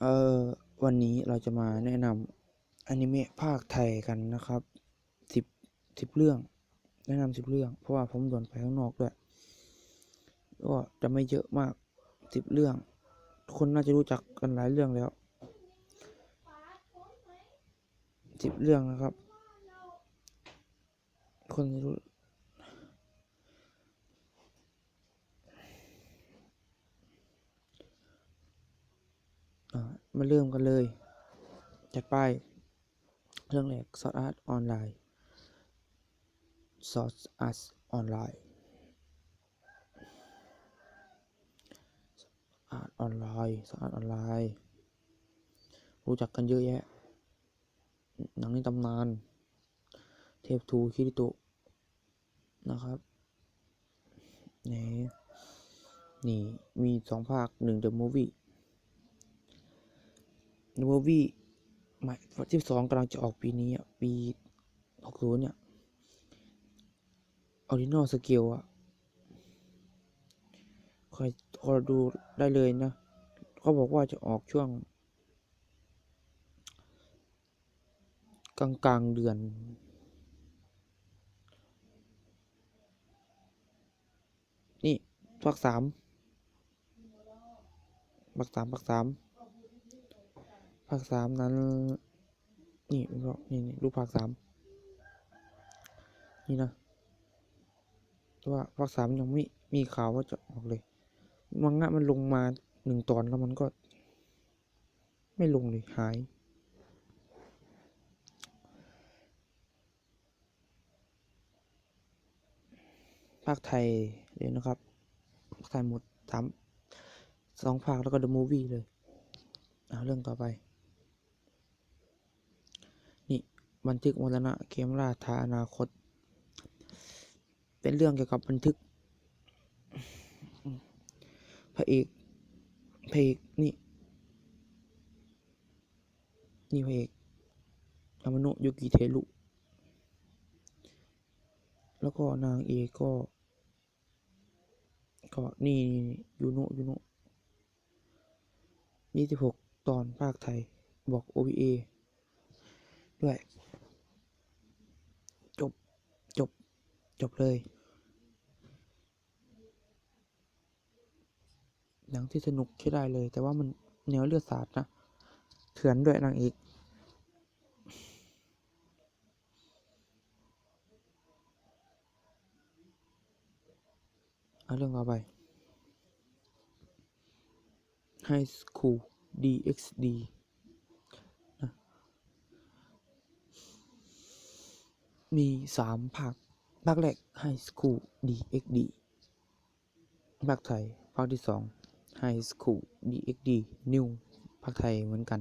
เออวันนี้เราจะมาแนะนำอนิเมะภาคไทยกันนะครับสิบสิบเรื่อง แนะนำสิบเรื่อง เพราะว่าผมด่วนไปข้างนอกด้วยก็จะไม่เยอะมากสิบเรื่อง คนน่าจะรู้จักกันหลายเรื่องแล้วสิบเรื่องนะครับ คนจะรู้ อ่า มาเริ่มกันเลย จัดไป เรื่องแรกซอสอาร์ตออนไลน์ซอสอาร์ตออนไลน์อาร์ตออนไลน์ซอสอาร์ตออนไลน์รู้จักกันเยอะแยะ หนังในตำนาน เทพทูคิริโตะนะครับนี่นี่ มีสองภาคหนึ่งเดอร์มูวี่ The Movie The Movie ใหม่ที่สองกำลังจะออกปีนี้อะปีหกศูนย์เนี่ยออริจินอลสเกลอะคอยคอยดูได้เลยนะเขาบอกว่าจะออกช่วง กลางกลางเดือน นี่ภาคสามภาคสามภาคสาม ภาคสามนั้น นี่นี่นี่รูปภาคสามนี่นะแต่ว่าภาคสามยังไม่มีข่าวว่าจะออกเลย มังงะมันลงมาหนึ่งตอนแล้วมันก็ ไม่ลงเลยหายภาคไทยเลยนะครับภาคไทยหมดสามสองภาคแล้วก็ The Movie เลย เอาเรื่องต่อไป นี่ บันทึกมรณะเกมล่าท้าอนาคต เป็นเรื่องเกี่ยวกับบันทึก พระเอกพระเอกนี่ นี่พระเอกอามาโนะยุกิเทรุแล้วก็นางเอกก็ ก็นี่ยูโนะยูโนะยี่สิบหกตอนภาคไทยบอก OVA ด้วย จบ จบ จบเลย หนังที่สนุกใช้ได้เลย แต่ว่ามันแนวเลือดสาดนะเถื่อนด้วยนางเอกเอาเรื่องต่อไป High School DxD มีสามภาค ภาคแรก High School DxD ภาคไทย ภาคที่สอง High School DxD New ภาคไทยเหมือนกัน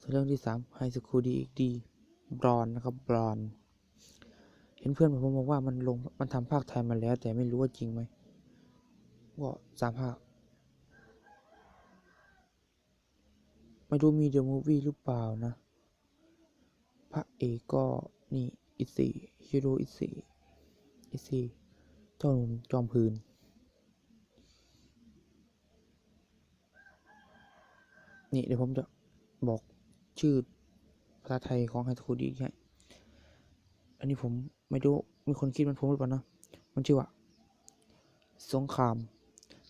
ส่วนเรื่องที่สาม High School DxD บรอนนะครับบรอนเห็นเพื่อนผมบอกว่ามันลงมันทำภาคไทยมาแล้ว แต่ไม่รู้ว่าจริงไหมก็สามภาคไม่รู้มีเดอะมูฟวี่หรือเปล่านะ พระเอกก็นี่ อิซีฮิโรอิซีอิซีเจ้าหนุ่มจอมพืนนี่เดี๋ยวผมจะบอกชื่อภาษาไทยของไฮสคูลดีให้อันนี้ผมไม่รู้มีคนคิดมันผมหรือเปล่านะมันชื่อว่า สงคราม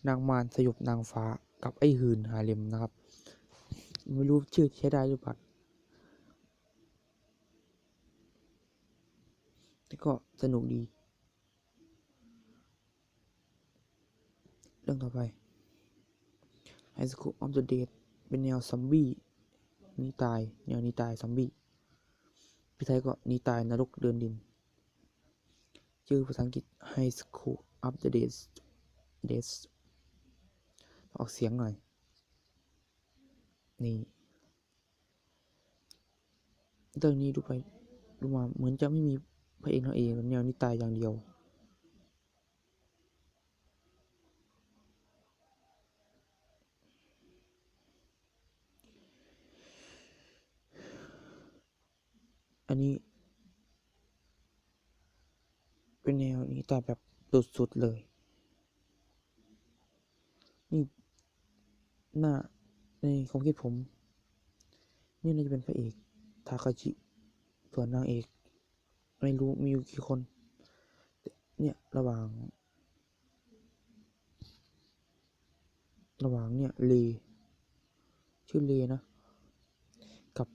นางมารสยบนางฟ้ากับไอ้หืนหาเลมนะครับ ไม่รู้ชื่อใช้ได้หรือเปล่าแต่ ก็สนุกดี เรื่องต่อไป High School of the Dead เป็นแนวซอมบี้นีตาย แนวนีตายซอมบี้พี่ไทยก็นีตายนรกเดินดิน ชื่อภาษาอังกฤษ High School of the Dead Dead ออกเสียงหน่อย นี่เรื่องนี้ดูไปดูมาเหมือนจะไม่มี พระเอกนางเอกแนวนี้ตายอย่างเดียวอันนี้ เป็นแนวนี้ตายแบบสุดๆเลย นี่หน้าในความคิดผม นี่น่าจะเป็นพระเอก ทาคาชิ ส่วนนางเอก ไม่รู้มีอยู่กี่คน เนี่ยระหว่าง ระหว่างเนี่ยเลชื่อเลนะ กับ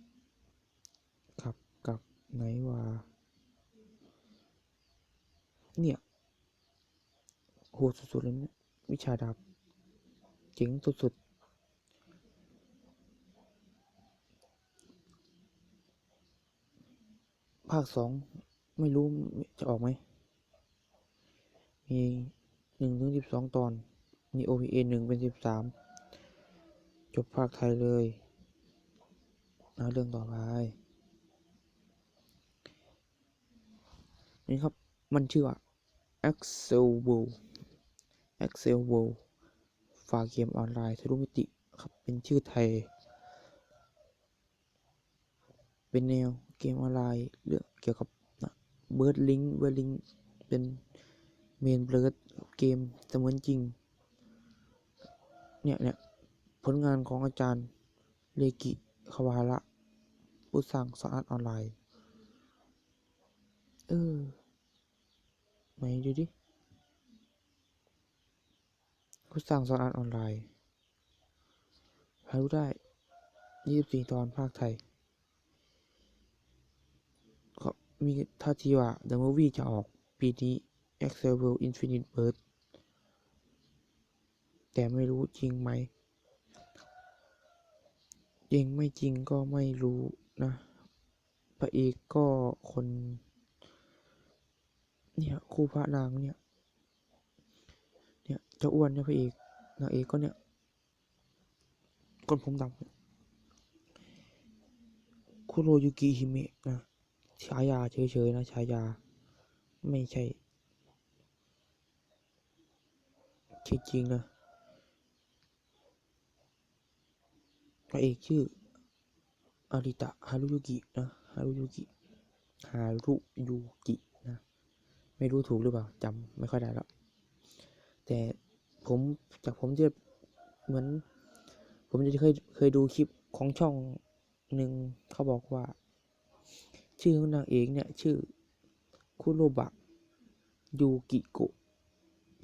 กับกับไหนว่าเนี่ยโหดสุดๆเลยเนี่ยวิชาดาบเจ๋งสุดๆ ภาคสอง ไม่รู้จะออกไหม มีหนึ่งถึงสิบสองตอน มี OVA หนึ่งเป็นสิบสามจบภาคไทยเลยนะเรื่องต่อไปนี่ครับ มันชื่อว่า Axel World Axel World ฝากเกมออนไลน์ทะลุมิติครับ เป็นชื่อไทย เป็นแนวเกมออนไลน์เรื่องเกี่ยวกับ เบิร์ดลิงเบิร์ดลิงเป็นเมนเบิร์ดเกมเสมือนจริง เนี่ยเนี่ยผลงานของอาจารย์เลกิคาวาระผู้สร้างสอนอาร์ตออนไลน์ เออ ไหนดูดิ ผู้สร้างสอนอาร์ตออนไลน์หารู้ได้ 24 ตอนภาคไทย ก็ มีท่าทีว่า The Movie จะออกปีนี้ Excel w Infinite Bird แต่ไม่รู้จริงไหม จริงไม่จริงก็ไม่รู้นะพระเอกก็คน เนี่ยคู่พระนางเนี่ย เนี่ยเจ้าอ้วนเนี่ยพระเอกนางเอกก็เนี่ยคนผมดำคุโรยุกิฮิเมะนะ ฉายาเฉยๆนะฉายา ไม่ใช่จริงๆนะพระเอกชื่ออาริตะฮารุยุกินะฮารุยุกิฮารุยุกินะไม่รู้ถูกหรือเปล่าจำไม่ค่อยได้แล้ว แต่ผมจากผมจะเหมือน ผมจะเคยเคยดูคลิปของช่องหนึ่งเขาบอกว่า ชื่อของนางเอกเนี่ยชื่อคุโรบะยูกิโกะ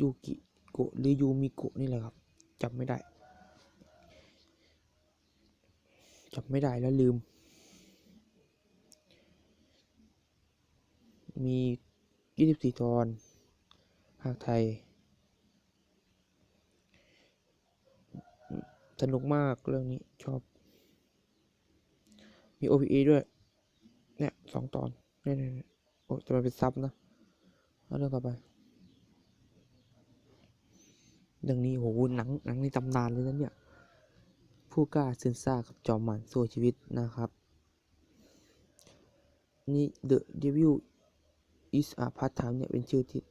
ยูกิโกะหรือยูมิโกะนี่แหละครับจำไม่ได้จำไม่ได้แล้วลืม มี 24 ตอนภาคไทย สนุกมากเรื่องนี้ชอบ มี OVA ด้วย เนี่ยสองตอนเนี่ยเนี่โอ้จะมาเป็นซับนะเอาเรื่องต่อไปเรื่องนี้โหหนังหนังในตำนานเลยนะเนี่ย ผู้กล้าซึนซ่ากับจอมมันสู้ชีวิตนะครับนี่ The Devil is a part time เนี่ยเป็นชื่อที่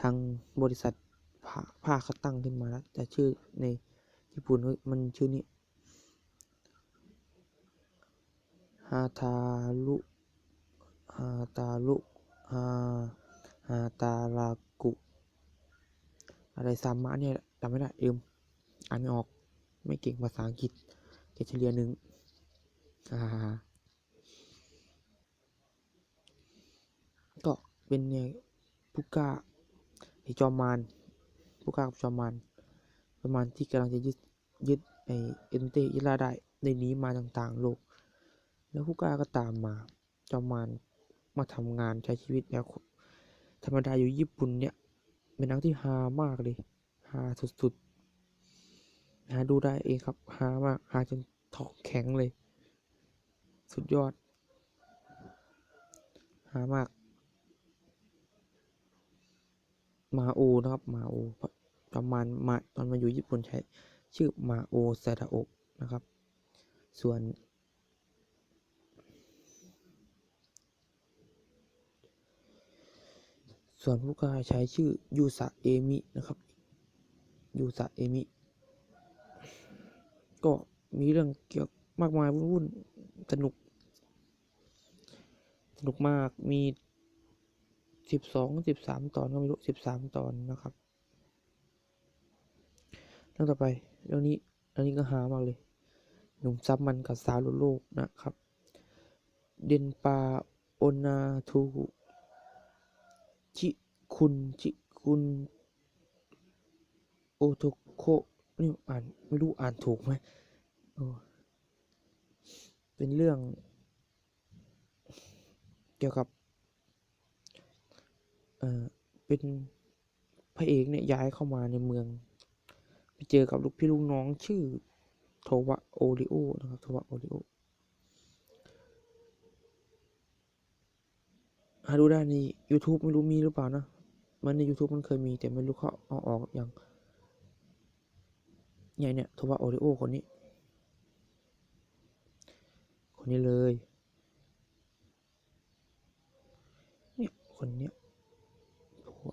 ทางบริษัทภาภาเขาตั้งขึ้นมาแล้ว แต่ชื่อในญี่ปุ่นมันชื่อนี้ ฮาทารุฮาตารุฮาฮาตารากุ อะไรซามะเนี่ยจำไม่ได้เอิมอ่านไม่ออกไม่เก่งภาษาอังกฤษเกเฉลี่ยหนึ่งอ่าก็เป็นเนี่ยผู้กล้าไอจอมมารผู้กล้ากับจอมมารประมาณที่กำลังจะยึดยึดไอเอ็นเตอิราได้ในนี้มาต่างๆโลก แล้วผู้กล้าก็ตามมาจอมมารมาทำงานใช้ชีวิตแล้วธรรมดาอยู่ญี่ปุ่นเนี่ยเป็นนังที่ฮามากเลยฮาสุดๆหาดูได้เองครับฮามากฮาจนท้องแข็งเลย สุดยอดฮามาก มาโอนะครับมาโอประมาณมาตอนมาอยู่ญี่ปุ่นใช้ชื่อมาโอซาดาโอะนะครับ ส่วน ส่วนผู้กล้าใช้ชื่อยูสะเอมินะครับยูสะเอมิ ก็มีเรื่องเกี่ยวมากมายวุ่นสนุก สนุกมากมีสิบสองสิบสามตอนก็ไม่รู้สิบสามตอนนะครับเรื่องต่อไปเรื่องนี้เรื่อันนี้ก็หามากเลย หนุ่มซับมันกับสาวโลกนะครับ เดนปาโอนาทู จิคุณจิคุณโอโทโคนี่อ่านไม่รู้อ่านถูกไหมเป็นเรื่อง เกี่ยวกับ เอ่อเป็นพระเอกเนี่ยย้ายเข้ามาในเมือง ไปเจอกับลูกพี่ลูกน้องชื่อโทวะโอริโอนะครับโทวะโอริโอ หาดูได้ใน YouTube ไม่รู้มีหรือเปล่านะ มันใน YouTube มันเคยมีแต่ไม่รู้เขาเอาออกอย่างไงเนี่ยโทวะโอริโอคนนี้ คนนี้เลย เนี่ยคนเนี้ยโทว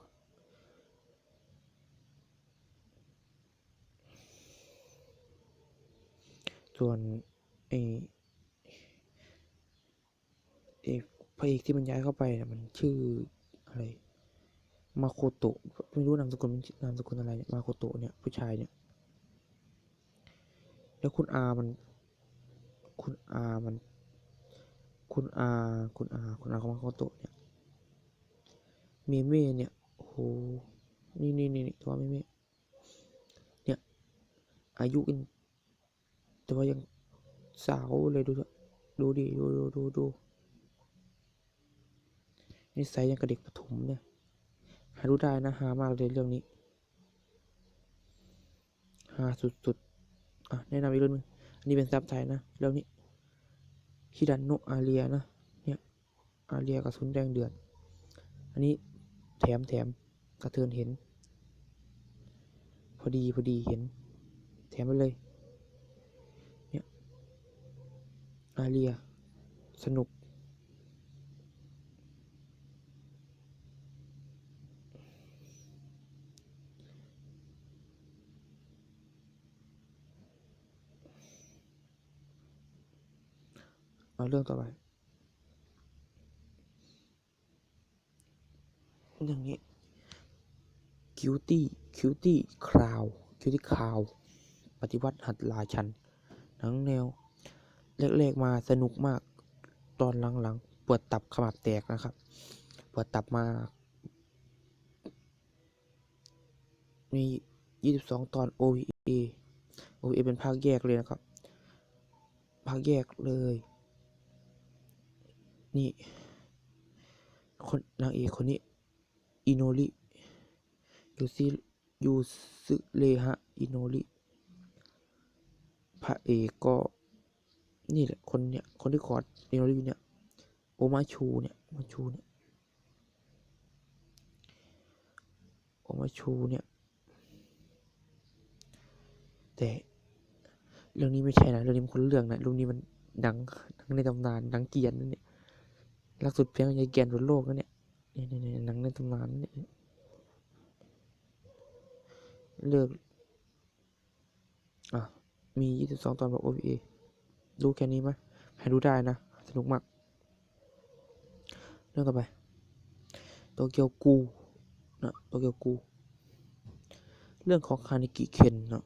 ส่วนไอ้ไอ้ พระเอกที่มันย้ายเข้าไปเนี่ยมันชื่ออะไร มาโคโตะไม่รู้นามสกุลมันนามสกุลอะไรเนี่ยมาโคโตะเนี่ยผู้ชายเนี่ยแล้วคุณอามัน คุณอามัน คุณอาคุณอาคุณอาของมาโคโตะเนี่ยเมเม่เนี่ยโอ้โหนี่นี่นี่ตัวเมเม่เนี่ย อายุกันแต่ว่ายังสาวเลยดูดูดิดูดูดูดู นิสัยยังกับเด็กประถมเนี่ยหาดูได้นะหามากเลยเรื่องนี้หาสุดๆอะแนะนำอีกเรื่องหนึงอันนี้เป็นซับไทยนะเรื่องนี้ฮิดันโนอาเรียนะเนี่ยอาเรียกระสุนแดงเดือด อันนี้แถมแถมกระเทือนเห็น พอดีพอดีเห็น แถมไปเลยเนี่ยอาเรียสนุก เรื่องต่อไปเรื่องนี้คิวตี้คิวตี้คราวคิวตี้คราวปฏิวัติหัดลาชัน หนังแนวแรกๆมาสนุกมาก ตอนหลังๆ ปวดตับขมับแตกนะครับ ปวดตับมา มี 22 ตอน OVA OVA เป็นภาคแยกเลยนะครับ ภาคแยกเลย นี่คนนางเอกคนนี้ อิโนริยูซิยูซึเลฮะ อิโนริพระเอกก็นี่แหละคนเนี้ยคนที่คอดอิโนริเนี่ย โอมาชูเนี่ยโอมาชูเนี่ยโอมาชูเนี่ย แต่เรื่องนี้ไม่ใช่นะ เรื่องนี้มันคนเรื่องนะเรื่องนี้มันหนังหนังในตำนานหนังเกียนนั่นเนี่ย ลักสุดเพียงยายแกนบนโลกนั่นเนี่ยนี่นี่นี่หนังในตำนานนี่เลือกอะ มี 22 ตอนแบบ OVA ดูแค่นี้ไหมให้ดูได้นะ สนุกมาก เรื่องต่อไป โตเกียวกูนะโตเกียวกู เรื่องของคานิกิเคนเนาะ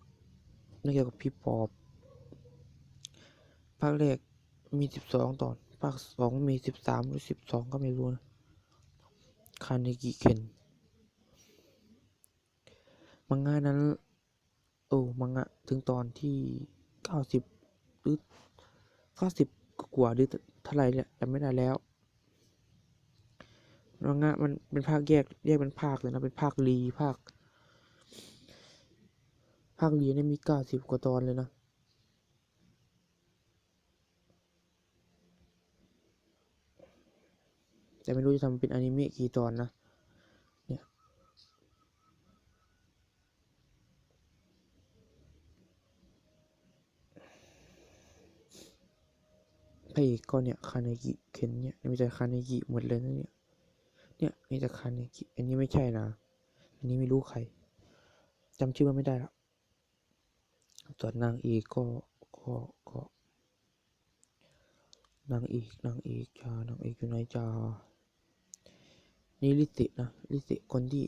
เรื่องเกี่ยวกับพี่ปอบ ภาคแรกมี 12 ตอน ภาคสองมี13หรือ12ก็ไม่รู้นะคานิกิเคนมังงะนั้นโอ้มังงะถึงตอนที่90หรือ90กว่าหรือเท่าไรเนี่ยจำไม่ได้แล้วมังงะมันเป็นภาคแยกแยกเป็นภาคเลยนะเป็นภาครีภาค ภาครีเนี่ยมี90กว่าตอนเลยนะ แต่ไม่รู้จะทำเป็นอนิเมะกี่ตอนนะเนี่ยพระเอกก็เนี่ยคาเนกิเคนเนี่ยมีแต่คาเนกิหมดเลยนะเนี่ยเนี่ยมีแต่คาเนกิอันนี้ไม่ใช่นะอันนี้ไม่รู้ใครจำชื่อมันไม่ได้แล้วส่วนนางเอกก็ก็ก็นางเอกนางเอกจ้านางเอกอยู่ไหนจ้า นี่ลิสินะลิสิคนที่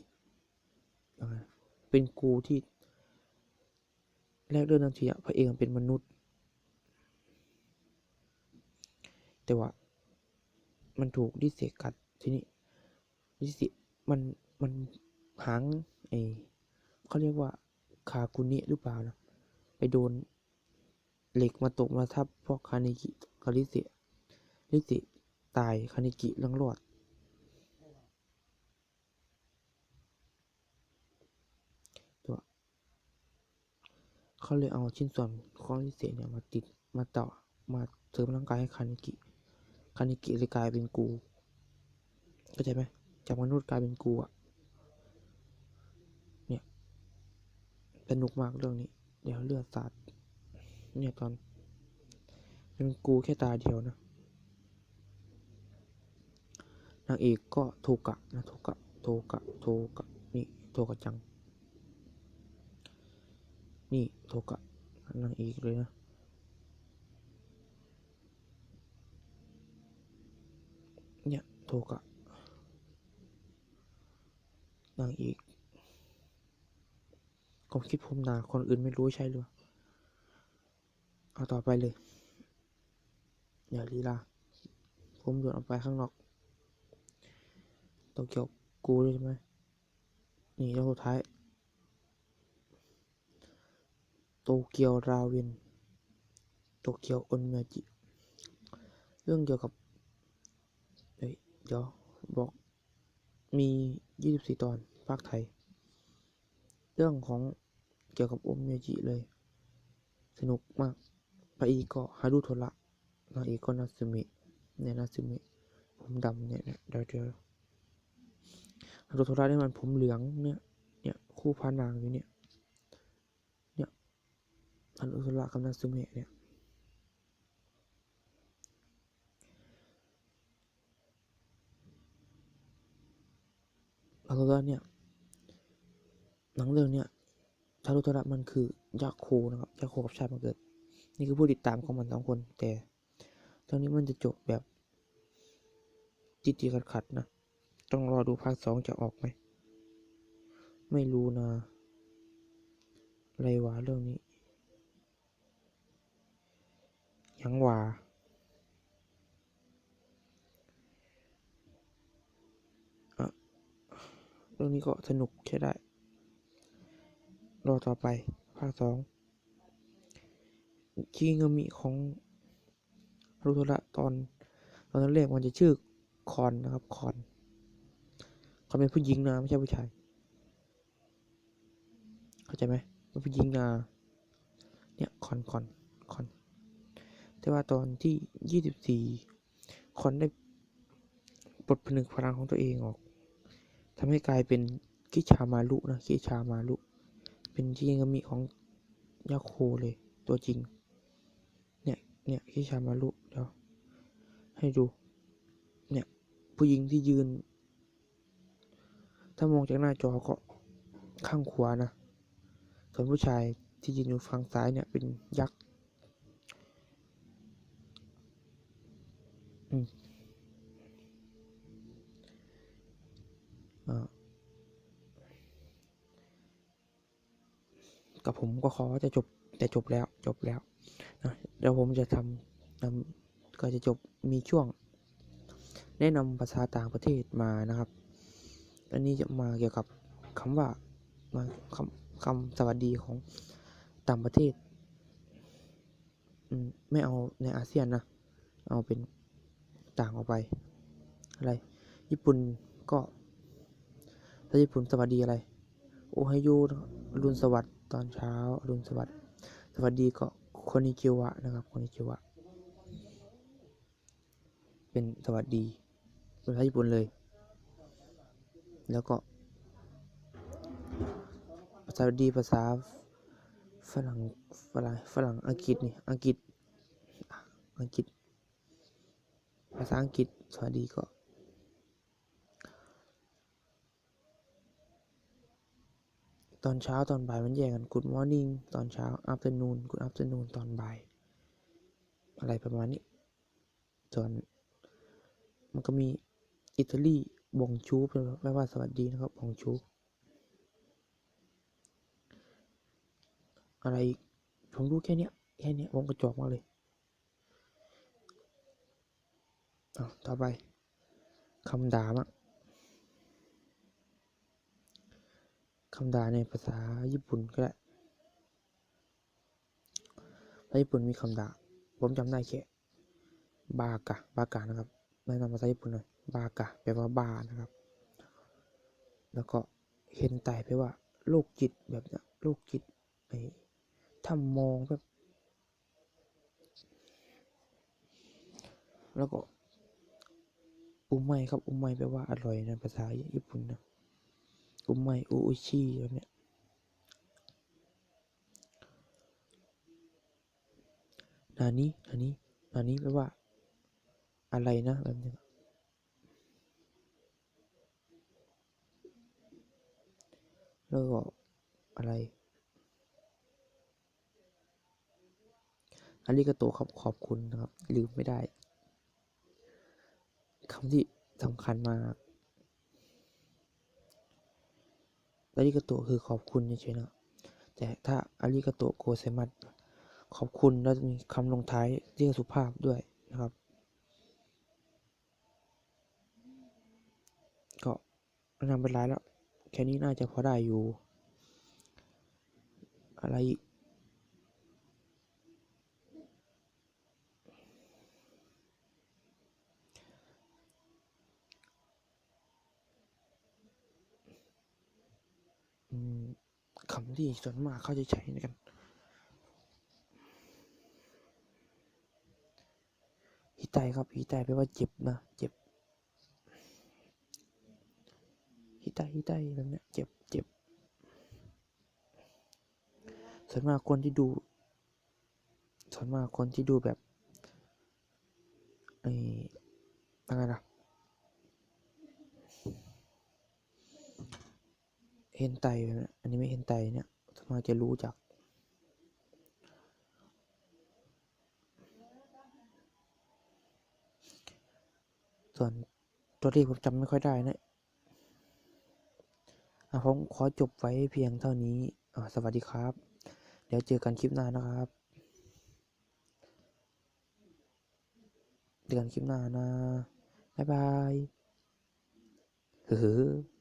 ยังไงเป็นกูที่แรกเริ่มทันทีอะพระเอกเป็นมนุษย์ แต่ว่า มันถูกดิเสกกัดทีนี้ดิเสกมันมันหางไอเขาเรียกว่าคากุนิหรือเปล่านะไปโดนเหล็กมาตกมาทับพวกคานิกิกับลิเสลิเสตายคานิกิลังรอด ตัว เขาเลยเอาชิ้นส่วนของลิเสเนี่ยมาติดมาต่อมาเสริมร่างกายให้คานิกิ คานิกิเลยกลายเป็นกูเข้าใจไหมจากมนุษย์กลายเป็นกูอะเนี่ยสนุกมากเรื่องนี้ เดี๋ยวเลือดสาดเนี่ยตอน เป็นกูแค่ตาเดียวนะนางเอกก็โทกะนะโทกะโทกะโทกะนี่โทกะจัง นี่โทกะนางเอกเลยนะเนี่ยโทกะนางเอกความคิดผมนาคนอื่นไม่รู้ใช่หรือเปล่าเอาต่อไปเลย อย่าลีลา ผมโยนออกไปข้างนอกต้องเกี่ยวกูใช่ไหมนี่เรื่องสุดท้าย โตเกียวราเวนโตเกียวอนเมจิ เรื่องเกี่ยวกับเฮ้ยเดี๋ยวบอกมี 24 ตอนภาคไทย เรื่องของเกี่ยวกับโอมเมจิเลย สนุกมากพระเอกก็ฮารุโทระนางเอกก็นาซึมิเนี่ยนาซึมิผมดำเนี่ยเดี๋ยวเดี๋ยวฮารุโทระนี่มันผมเหลืองเนี่ยเนี่ยคู่พระนางอยู่เนี่ย ฮารุโทระกับนาซึมิเนี่ยฮารุโทระเนี่ยหนังเรื่องเนี่ยฮารุโทระมันคือยาโคนะครับยาโคกับชาติมาเกิด นี่คือผู้ติดตามของมันสองคน แต่ตอนนี้มันจะจบแบบติดติขัดขัดๆนะ ต้องรอดูภาคสองจะออกไหม ไม่รู้นะอะไรวะเรื่องนี้ ยังวา เรื่องนี้ก็สนุกใช้ได้ รอต่อไป ภาคสองคิงามิของรุโทระตอน ตอนแรกมันจะชื่อคอนนะครับคอนเขาเป็นผู้หญิงนะไม่ใช่ผู้ชาย เข้าใจไหมเป็นผู้หญิงนะเนี่ยคอนคอนคอน แต่ว่าตอนที่ยี่สิบสี่คอนได้ปลดผนึกพลังของตัวเองออกทำให้กลายเป็นคิชามารุนะคิชามารุเป็นชิงามิของยาโคเลยตัวจริง เนี่ยเนี่ยคิชามารุเดี๋ยวให้ดู เนี่ยผู้หญิงที่ยืน ถ้ามองจากหน้าจอก็ข้างขวานะส่วนผู้ชายที่ยืนอยู่ฝั่งซ้ายเนี่ยเป็นยักษ์ อืมอ่า กับผมก็ขอจะจบแต่จบแล้วจบแล้วนะเดี๋ยวผมจะทำนำก็จะจบมีช่วง แนะนำภาษาต่างประเทศมานะครับ อันนี้จะมาเกี่ยวกับคำว่ามาคำคำสวัสดีของต่างประเทศ อืม ไม่เอาในอาเซียนนะ เอาเป็น ต่างออกไป อะไร ญี่ปุ่นก็ถ้าญี่ปุ่นสวัสดีอะไร โอไฮโยอรุณสวัสดิ์ตอนเช้ารุณสวัสดิ์สวัสดีก็คนิจิวะนะครับคนิจิวะ เป็นสวัสดีเป็นภาษาญี่ปุ่นเลย แล้วก็สวัสดีภาษาฝรั่งฝรั่งฝรั่งอังกฤษนี่อังกฤษอังกฤษ ภาษาอังกฤษสวัสดีก็ ตอนเช้าตอนบ่ายมันแยกกัน Good morning ตอนเช้า afternoon Good afternoon ตอนบ่าย อะไรประมาณนี้ ส่วน มันก็มีอิตาลีบงชูแปลว่าสวัสดีนะครับบงชู อะไรผมรู้แค่นี้แค่นี้ยผมกระจอกมากเลยอะ ต่อไปคำด่ามั่งคำด่าในภาษาญี่ปุ่นก็ได้ภาษาญี่ปุ่นมีคำด่า ผมจำได้แค่บากะ บากะนะครับแนะนำภาษาญี่ปุ่นหน่อย บากะแปลว่าบ้านะครับ แล้วก็เห็นไตแปลว่าโรคจิตแบบเนี้ยโรคจิตไอ้ถ้ามองแบบ แล้วก็ อุไมครับอุไมแปลว่าอร่อยในภาษาญี่ปุ่นนะอุไมอุอุชิแบบเนี้ยนานี้นานี้นานี้แปลว่า อะไรนะแบบนี้แล้วก็อะไรอาริกาโตครับขอบคุณนะครับ ลืมไม่ได้ คำที่สำคัญมาก อาริกาโตคือขอบคุณเฉยๆนะแต่ถ้าอาริกาโตโกเซมัสขอบคุณแล้วจะมีคำลงท้ายที่สุภาพด้วยนะครับ ก็นำเป็นไรแล้ว แค่นี้น่าจะพอได้อยู่ อะไรอีก คำที่ส่วนมากเขาจะใช้ในกันฮิไตครับฮิไตแปลว่าเจ็บนะ เจ็บฮิไตฮิไตแบบนี้เจ็บ เจ็บ ส่วนมากคนที่ดู ส่วนมากคนที่ดูแบบไอ้อะไรนะเห็ นไตนี้ยอันนี้ไม่เห็นไตเนี่ยส่วนมากจะรู้จัก ส่วนตัวที่ผมจำไม่ค่อยได้นะอะผมขอจบไว้เพียงเท่านี้อ่าสวัสดีครับ เดี๋ยวเจอกันคลิปหน้านะครับเจอกันคลิปหน้านะ บ๊ายบายเฮ้อ